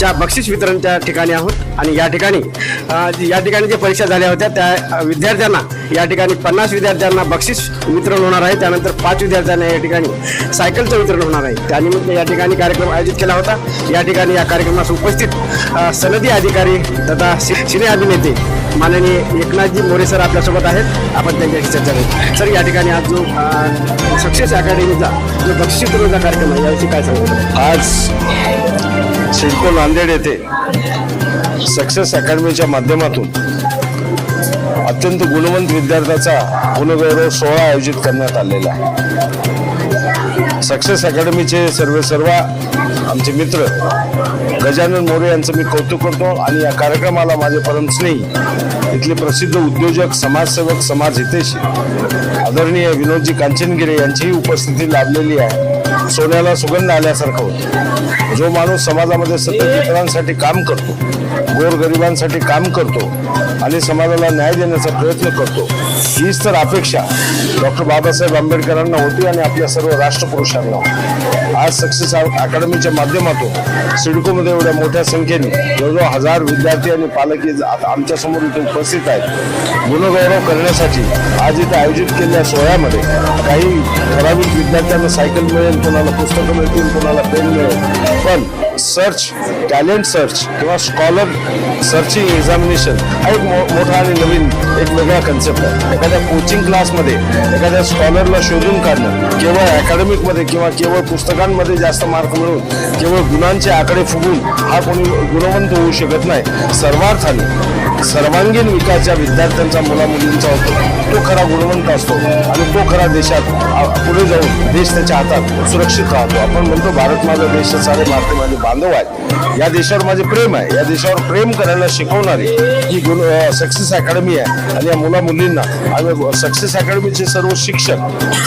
च्या बक्षीस वितरणच्या ठिकाणी आहोत. आणि या ठिकाणी या ठिकाणी जे परीक्षा झाल्या होत्या त्या विद्यार्थ्यांना या ठिकाणी पन्नास विद्यार्थ्यांना बक्षीस वितरण होणार आहे. त्यानंतर पाच विद्यार्थ्यांना या ठिकाणी सायकलचं वितरण होणार आहे. त्यानिमित्त या ठिकाणी कार्यक्रम आयोजित केला होता. या ठिकाणी या कार्यक्रमास उपस्थित सनदी अधिकारी तथा सिने अभिनेते माननीय एकनाथजी मोरे सर आपल्यासोबत आहेत. आपण त्यांच्याशी चर्चा करू. सर या ठिकाणी आज जो सक्सेस अकॅडमीचा जो बक्षीस वितरणचा कार्यक्रम आहे याविषयी काय सांगू? आज सिडको नांदेड येथे सक्सेस अकॅडमीच्या माध्यमातून अत्यंत गुणवंत विद्यार्थ्याचा गुणगौरव सोहळा आयोजित करण्यात आलेला आहे. सक्सेस अकॅडमीचे सर्व सर्व आमचे मित्र गजानन मोरे यांचं मी कौतुक करतो आणि या कार्यक्रमाला माझे परमस्नेही इथले प्रसिद्ध उद्योजक समाजसेवक समाज हितेशी आदरणीय विनोदजी कांचनगिरे यांचीही उपस्थिती लाभलेली आहे. सोन्याला सुगंध आल्यासारखं होतं. जो माणूस समाजामध्ये सतत इतरांसाठी काम करतो गोरगरिबांसाठी काम करतो आणि समाजाला न्याय देण्याचा प्रयत्न करतो. हीच तर अपेक्षा डॉक्टर बाबासाहेब आंबेडकरांना होती आणि आपल्या सर्व राष्ट्रपुरुषांना. आज सक्सेस अकॅडमीच्या माध्यमातून सिडकोमध्ये एवढ्या मोठ्या संख्येने जवळजवळ हजार विद्यार्थी आणि पालक हे आता आमच्यासमोर इथे उपस्थित आहेत. गुणगौरव करण्यासाठी आज इथे आयोजित केलेल्या सोहळ्यामध्ये काही ठराविक विद्यार्थ्यांना सायकल मिळेल कोणाला पुस्तकं मिळतील कोणाला पेन मिळेल. पण सर्च टॅलेंट सर्च किंवा स्कॉलर सर्चिंग एक्झामिनेशन हा एक मो- मोठा आणि नवीन एक वेगळा कन्सेप्ट आहे. एखाद्या कोचिंग क्लासमध्ये एखाद्या स्कॉलरला शोधून काढणं केवळ अकॅडमिकमध्ये किंवा केवळ पुस्तकांमध्ये जास्त मार्क मिळून केवळ गुणांचे आकडे फुगून हा कोणी गुणवंत होऊ शकत नाही. सर्वार्थाने सर्वांगीण विकास ज्या विद्यार्थ्यांचा मुला मुलींचा होतो. तो खरा गुणवंत असतो आणि तो खरा देशात पुढे जाऊन देश त्याच्या हातात सुरक्षित राहतो. आपण म्हणतो भारत माझा देश सारे भारतीय माझे बांधव आहेत. या देशावर माझे प्रेम आहे. या देशावर प्रेम करायला शिकवणारी ही गुण सक्सेस अकॅडमी आहे. आणि या मुला मुलींना आणि सक्सेस अकॅडमीचे सर्व शिक्षक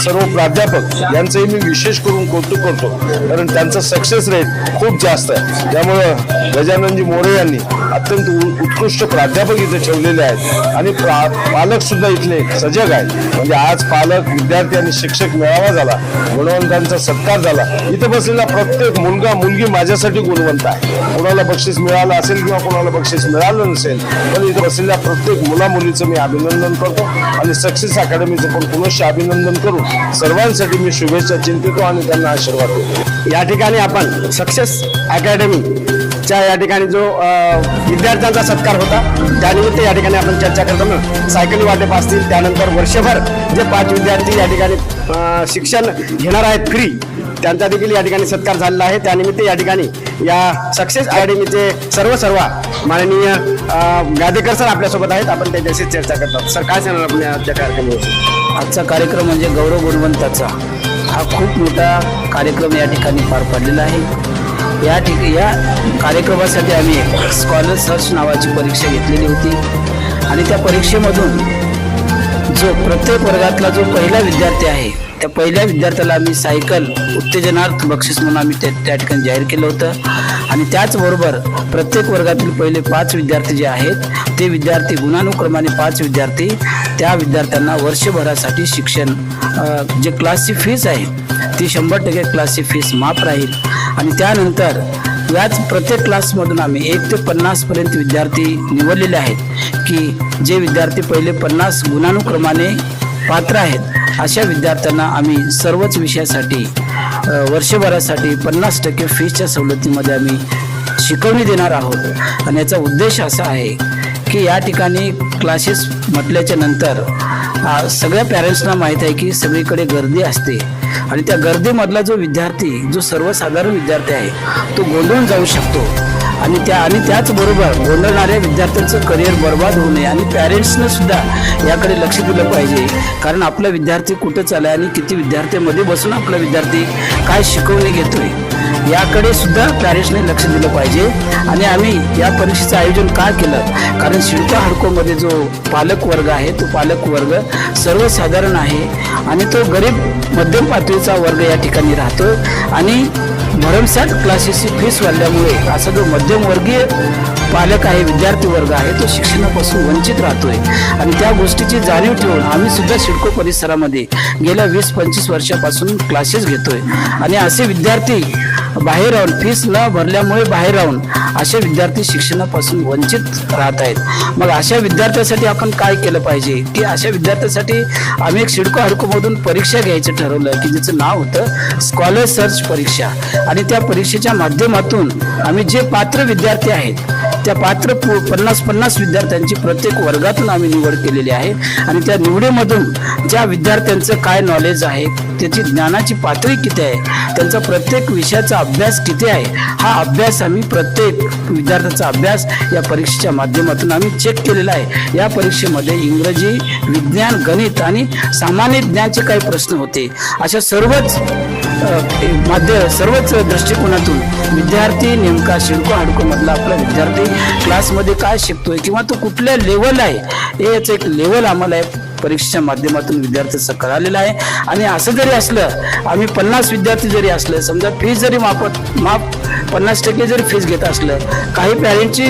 सर्व प्राध्यापक यांचंही मी विशेष करून कौतुक करतो. कारण त्यांचा सक्सेस रेट खूप जास्त आहे. त्यामुळं गजाननजी मोरे यांनी अत्यंत उत्कृष्ट प्राध्यापक इथे ठेवलेले आहेत. आणि प्रा- पालक सुद्धा इथले सजग आहेत. म्हणजे आज पालक विद्यार्थी आणि शिक्षक मेळावा झाला गुणवंतांचा सत्कार झाला. इथे बसलेला प्रत्येक मुलगा मुलगी माझ्यासाठी गुणवंत आहे. कोणाला बक्षीस मिळालं असेल किंवा कोणाला बक्षीस मिळालं नसेल पण इथे बसलेल्या प्रत्येक मुला मुलीचं मी अभिनंदन करतो. आणि सक्सेस अकॅडमीचं पण पुनश्च अभिनंदन करून सर्वांसाठी मी शुभेच्छा चिंतितो आणि त्यांना आशीर्वाद देतो. या ठिकाणी आपण सक्सेस अकॅडमीच्या या ठिकाणी जो विद्यार्थ्यांचा सत्कार होता त्यानिमित्त या ठिकाणी आपण चर्चा करतो सायकली वाटप असतील त्यानंतर वर्षभर जे पाच विद्यार्थी या ठिकाणी शिक्षण घेणार आहेत फ्री त्यांचा देखील या ठिकाणी सत्कार झालेला आहे. त्यानिमित्त या ठिकाणी या सक्सेस अकॅडमीचे सर्व सर्व माननीय गादेकर सर आपल्यासोबत आहेत. आपण त्यांच्याशी चर्चा करतात सर काय सांगणार आपण आजच्या कार्यक्रमावर आजचा कार्यक्रम म्हणजे गौरव गुणवंताचा. हा खूप मोठा कार्यक्रम या ठिकाणी पार पडलेला आहे. या ठिकाणी या कार्यक्रमासाठी आम्ही स्कॉलर सर्च नावाची परीक्षा घेतलेली होती. आणि त्या परीक्षेमधून जो प्रत्येक वर्गातला जो पहिला विद्यार्थी आहे त्या पहिल्या विद्यार्थ्याला आम्ही सायकल उत्तेजनार्थ बक्षीस म्हणून आम्ही त्या त्या ठिकाणी जाहीर केलं होतं. आणि त्याचबरोबर प्रत्येक वर्गातील पहिले पाच विद्यार्थी जे आहेत ते विद्यार्थी गुणानुक्रमाने पाच विद्यार्थी त्या विद्यार्थ्यांना वर्षभरासाठी शिक्षण जे क्लासची फीज आहे ती शंभर टक्के क्लासची फीस माफ राहील. आणि त्यानंतर याच प्रत्येक क्लासमधून आम्ही एक ते पन्नासपर्यंत विद्यार्थी निवडलेले आहेत की जे विद्यार्थी पहिले पन्नास गुणानुक्रमाने पात्र आहेत अशा विद्यार्थ्यांना आम्ही सर्वच विषयासाठी वर्षभरासाठी पन्नास टक्के फीसच्या सवलतीमध्ये आम्ही शिकवणी देणार आहोत. आणि याचा उद्देश असा आहे की या ठिकाणी क्लासेस म्हटल्याच्या नंतर सगळ्या पॅरेंट्सना माहीत आहे की सगळीकडे गर्दी असते. आणि त्या गर्दीमधला जो विद्यार्थी जो सर्वसाधारण विद्यार्थी आहे तो गोंधळून जाऊ शकतो. आणि त्या आणि त्याचबरोबर गोंधळणाऱ्या विद्यार्थ्यांचं करिअर बर्बाद होऊ नये. आणि पॅरेंट्सनं सुद्धा याकडे लक्ष दिलं पाहिजे. कारण आपला विद्यार्थी कुठं चालाय आणि किती विद्यार्थ्यांमध्ये बसून आपला विद्यार्थी काय शिकवणी घेतोय. याकडे सुद्धा पॅरेंट्सने लक्ष दिलं पाहिजे. आणि आम्ही या परीक्षेचं आयोजन का केलं? कारण शिल्पा हडकोमध्ये जो पालक वर्ग आहे तो पालक वर्ग सर्वसाधारण आहे. आणि तो गरीब मध्यम पातळीचा वर्ग या ठिकाणी राहतो. आणि भरमसाठ क्लासेसची फीस वाढल्यामुळे असा जो मध्यमवर्गीय पालक आहे विद्यार्थी वर्ग आहे तो शिक्षणापासून वंचित राहतोय. आणि त्या गोष्टीची जाणीव ठेवून आम्ही सुद्धा सिडको परिसरामध्ये गेल्या वीस पंचवीस वर्षापासून क्लासेस घेतोय. आणि असे विद्यार्थी बाहेर राहून फीस न भरल्यामुळे बाहेर राहून असे विद्यार्थी शिक्षणापासून वंचित राहत आहेत. मग अशा विद्यार्थ्यासाठी आपण काय केलं पाहिजे? की अशा विद्यार्थ्यासाठी आम्ही एक सिडको हडकोमधून परीक्षा घ्यायचं ठरवलं की ज्याचं नाव होतं स्कॉलर सर्च परीक्षा. आणि त्या परीक्षेच्या माध्यमातून आम्ही जे पात्र विद्यार्थी आहेत त्या पात्र पु- पन्नास पन्नास विद्यार्थ्यांची प्रत्येक वर्गातून आम्ही निवड केलेली आहे. आणि त्या निवडीमधून ज्या विद्यार्थ्यांचं काय नॉलेज आहे त्याची ज्ञानाची पातळी किती आहे त्यांचा प्रत्येक विषयाचा अभ्यास किती आहे? हा अभ्यास आम्ही प्रत्येक विद्यार्थ्याचा अभ्यास या परीक्षेच्या माध्यमातून आम्ही चेक केलेला आहे. या परीक्षेमध्ये इंग्रजी विज्ञान गणित आणि सामान्य ज्ञानचे काही प्रश्न होते. अशा सर्वच माध्य सर्वच दृष्टिकोनातून विद्यार्थी नेमका शिडको हाडको मधला आपला विद्यार्थी क्लासमध्ये काय शिकतोय किंवा तो कुठल्या लेवल आहे हे याचं एक लेवल आम्हाला या परीक्षेच्या माध्यमातून विद्यार्थ्याचं कळालेलं आहे. आणि असं जरी असलं आम्ही पन्नास विद्यार्थी जरी असलं समजा फीस जरी माफत माफ पन्नास टक्के जरी फीस घेत असलं काही पॅरेंटची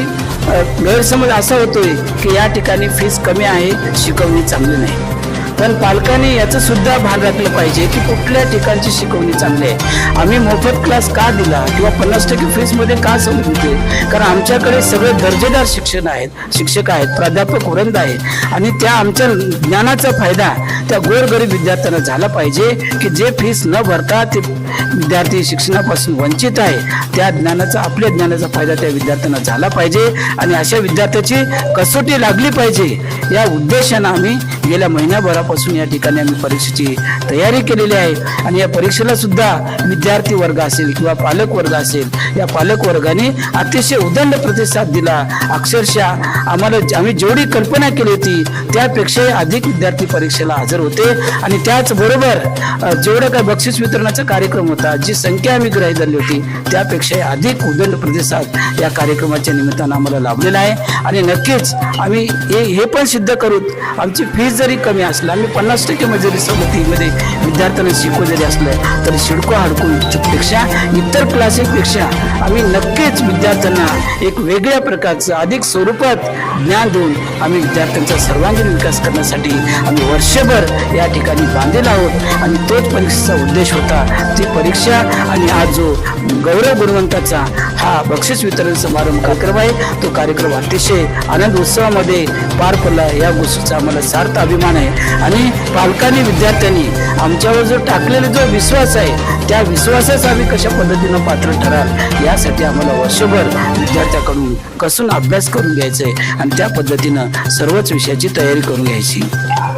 गैरसमज असा होतोय की या ठिकाणी फीस कमी आहे शिकवणी चांगली नाही. पण पालकांनी याचं सुद्धा भान राखलं पाहिजे की कुठल्या ठिकाणची शिकवणी चांगली आहे. आम्ही मोफत क्लास का दिला किंवा पन्नास टक्के फीसमध्ये का समजते कारण आमच्याकडे सगळे दर्जेदार शिक्षण आहेत शिक्षक आहेत प्राध्यापक वृंद आहे आणि त्या आमच्या ज्ञानाचा फायदा त्या गोरगरीब विद्यार्थ्यांना झाला पाहिजे की जे फीस न भरता ते विद्यार्थी शिक्षणापासून वंचित आहे. त्या ज्ञानाचा आपल्या ज्ञानाचा फायदा त्या विद्यार्थ्यांना झाला पाहिजे आणि अशा विद्यार्थ्याची कसोटी लागली पाहिजे या उद्देशानं आम्ही गेल्या महिन्याभरापासून या ठिकाणी आम्ही परीक्षेची तयारी केलेली आहे. आणि या परीक्षेला सुद्धा विद्यार्थी वर्ग असेल किंवा पालक वर्ग असेल या पालक वर्गाने अतिशय उदंड प्रतिसाद दिला. अक्षरशः आम्हाला आम्ही जेवढी कल्पना केली होती त्यापेक्षाही अधिक विद्यार्थी परीक्षेला हजर होते. आणि त्याचबरोबर जेवढं काय बक्षीस वितरणाचा कार्यक्रम होता जी संख्या आम्ही ग्राही धरली होती. त्यापेक्षाही अधिक उदंड प्रतिसाद या कार्यक्रमाच्या निमित्तानं आम्हाला लाभलेला आहे. आणि नक्कीच आम्ही हे हे पण सिद्ध करू आमची फीस जरी कमी असलं आम्ही पन्नास टक्के मजुरी सवलतीमध्ये विद्यार्थ्यांना शिकवू जरी असलं तरी शिडको हाडकोपेक्षा इतर क्लासेसपेक्षा आम्ही नक्कीच विद्यार्थ्यांना एक वेगळ्या प्रकारचं अधिक स्वरूपात ज्ञान देऊन आम्ही विद्यार्थ्यांचा सर्वांगीण विकास करण्यासाठी आम्ही वर्षभर या ठिकाणी बांधलेला आहोत. आणि तोच परीक्षेचा उद्देश होता ती परीक्षा आणि आज जो गौरव गुणवंताचा हा बक्षीस वितरण समारंभ कार्यक्रम आहे तो कार्यक्रम अतिशय आनंद उत्सवामध्ये पार पडला या गोष्टीचा आम्हाला सार्थ अभिमान आहे. आणि पालकांनी विद्यार्थ्यांनी आमच्यावर जो टाकलेला जो विश्वास आहे त्या विश्वासाच आम्ही कशा पद्धतीनं पात्र ठराल यासाठी आम्हाला वर्षभर विद्यार्थ्याकडून कसून अभ्यास करून घ्यायचा आहे आणि त्या पद्धतीनं सर्वच विषयाची तयारी करून घ्यायची.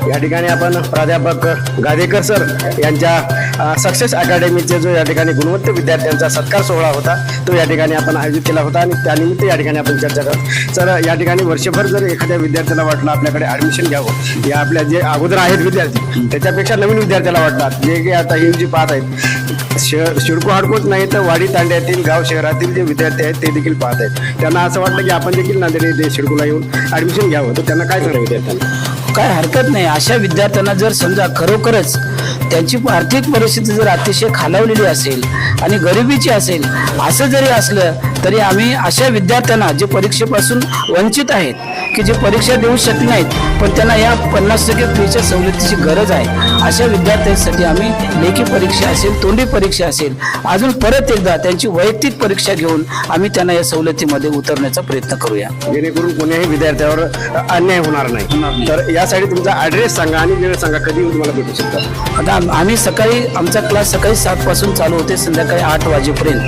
या ठिकाणी आपण प्राध्यापक गादेकर सर यांच्या सक्सेस अकॅडमीचे जो या ठिकाणी गुणवंत विद्यार्थ्यांचा सत्कार सोहळा होता तो या ठिकाणी आपण आयोजित केला होता आणि त्यानिमित्त या ठिकाणी आपण चर्चा करत सर या ठिकाणी वर्षभर जर एखाद्या विद्यार्थ्याला वाटलं आपल्याकडे ॲडमिशन घ्यावं या आपल्या जे अगोदर आहेत विद्यार्थी त्याच्यापेक्षा नवीन विद्यार्थ्याला वाटतात जे की आता यू जी पाहत आहेत शहर शिडको हाडकोच नाही तर वाडी तांड्यातील गाव शहरातील जे विद्यार्थी आहेत ते देखील पाहत आहेत. त्यांना असं वाटलं की आपण देखील नांदेड शिडकोला येऊन ॲडमिशन घ्यावं. तर त्यांना काय सांगा विद्यार्थ्यांना काय हरकत नाही. अशा विद्यार्थ्यांना जर समजा खरोखरच त्यांची आर्थिक परिस्थिती जर अतिशय खालावलेली असेल आणि गरिबीची असेल असं जरी असलं तरी आम्ही अशा विद्यार्थ्यांना जे परीक्षेपासून वंचित आहेत की जे परीक्षा देऊ शकत नाहीत पण त्यांना या पन्नास टक्के फीच्या सवलतीची गरज आहे. अशा विद्यार्थ्यांसाठी आम्ही लेखी परीक्षा असेल तोंडी परीक्षा असेल अजून परत एकदा त्यांची वैयक्तिक परीक्षा घेऊन आम्ही त्यांना या सवलतीमध्ये उतरण्याचा प्रयत्न करूया. जेणेकरून कोण्याही विद्यार्थ्यावर अन्याय होणार नाही. तर यासाठी तुमचा ऍड्रेस सांगा आणि वेळ सांगा कधी तुम्हाला भेटू शकतात आता आम- आम्ही सकाळी आमचा क्लास सकाळी सात पासून चालू होते संध्याकाळी आठ वाजेपर्यंत.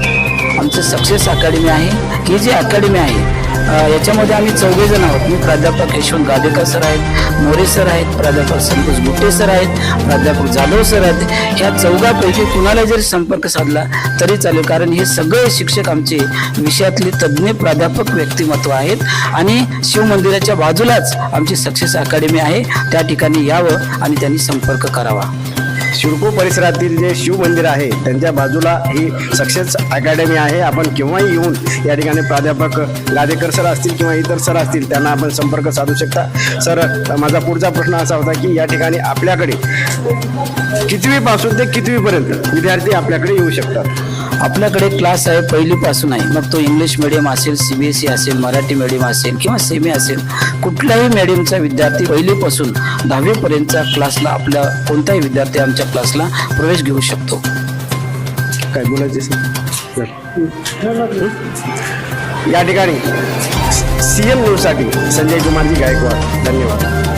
आमचं सक्सेस अकॅडमी आहे ही जी अकॅडमी आहे. याच्यामध्ये आम्ही चौघे जण आहोत. मी प्राध्यापक यशवंत गादेकर सर आहेत मोरे सर आहेत प्राध्यापक संतोष गुट्टे सर आहेत प्राध्यापक जाधव सर आहेत. ह्या चौघापैकी कुणाला जरी संपर्क साधला तरी चालेल कारण हे सगळे शिक्षक आमचे विषयातले तज्ज्ञ प्राध्यापक व्यक्तिमत्व आहेत आणि शिवमंदिराच्या बाजूलाच आमची सक्सेस अकॅडमी आहे. त्या ठिकाणी यावं आणि त्यांनी संपर्क करावा. शिरको परिसरातील जे शिव मंदिर आहे त्यांच्या बाजूला ही सक्सेस अकॅडमी आहे. आपण केव्हाही येऊन या ठिकाणी प्राध्यापक गादेकर सर असतील किंवा इतर सर असतील त्यांना आपण संपर्क साधू शकता. सर माझा पुढचा प्रश्न असा होता की या ठिकाणी आपल्याकडे कितवीपासून ते कितवीपर्यंत विद्यार्थी आपल्याकडे येऊ शकतात? आपल्याकडे क्लास आहे पहिलीपासून आहे. मग तो इंग्लिश मिडियम असेल सीबीएसई असेल मराठी मिडियम असेल किंवा सेमी असेल कुठल्याही मिडियमचा विद्यार्थी पहिलीपासून दहावीपर्यंतच्या क्लासला आपल्या कोणताही विद्यार्थी आमच्या क्लासला प्रवेश घेऊ शकतो. काय बोलायचे या ठिकाणी सीएम एमसाठी संजय कुमारजी गायकवाड. धन्यवाद.